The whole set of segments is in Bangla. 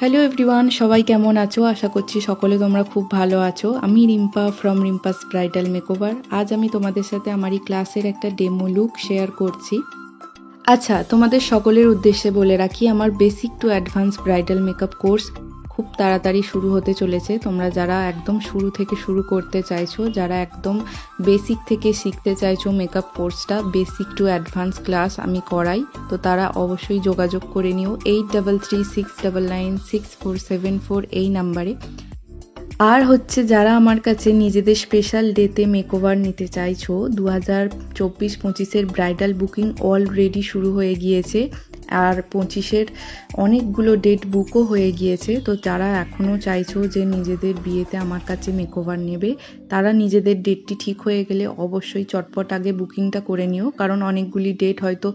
হ্যালো এভরিওয়ান সবাই কেমন আছো? আশা করছি সকলে তোমরা খুব ভালো আছো। আমি Rimpa from Rimpa's bridal makeover আজ আমি তোমাদের সাথে আমার এই ক্লাসের একটা ডেমো লুক শেয়ার করছি। আচ্ছা তোমাদের সকলের উদ্দেশ্যে বলে রাখি, আমার basic to advance bridal makeup course তাড়াতাড়ি শুরু হতে চলেছে। তোমরা যারা একদম শুরু থেকে শুরু করতে চাইছো, যারা একদম বেসিক থেকে শিখতে চাইছো মেকআপ কোর্সটা বেসিক টু অ্যাডভান্স ক্লাস আমি করাই, তো তারা অবশ্যই যোগাযোগ করে নিও। Eight double three six double nine six four seven four এই নাম্বারে। আর হচ্ছে যারা আমার কাছে নিজেদের স্পেশাল ডেতে মেকওভার নিতে চাইছো দু হাজার চব্বিশ পঁচিশের ব্রাইডাল বুকিং অলরেডি শুরু হয়ে গিয়েছে। আর পঁচিশের অনেকগুলো ডেট বুকও হয়ে গিয়েছে। তো যারা এখনও চাইছো যে নিজেদের বিয়েতে আমার কাছে মেকওভার নেবে, তারা নিজেদের ডেটটি ঠিক হয়ে গেলে অবশ্যই চটপট আগে বুকিংটা করে নিও। কারণ অনেকগুলি ডেট হয়তো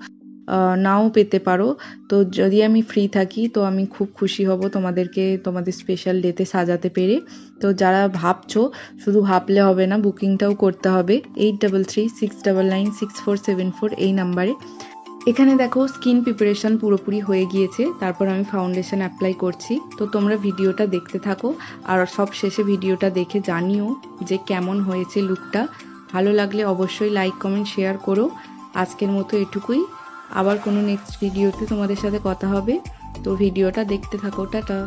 নাও পেতে পারো। তো যদি আমি ফ্রি থাকি, তো আমি খুব খুশি হব তোমাদেরকে তোমাদের স্পেশাল ডেতে সাজাতে পেরে। তো যারা ভাবছ, শুধু ভাবলে হবে না বুকিংটাও করতে হবে। Eight double three six double nine six four seven four এই নাম্বারে এখানে দেখো স্কিন প্রিপারেশন পুরোপুরি হয়ে গিয়েছে, তারপর আমি ফাউন্ডেশন অ্যাপ্লাই করছি। তো তোমরা ভিডিওটা দেখতে থাকো, আর সব শেষে ভিডিওটা দেখে জানিও যে কেমন হয়েছে লুকটা ভালো লাগলে অবশ্যই লাইক কমেন্ট শেয়ার করো। আজকের মতো এটুকুই। আবার কোনো নেক্সট ভিডিওতে তোমাদের সাথে কথা হবে। তো ভিডিওটা দেখতে থাকো, টাটা।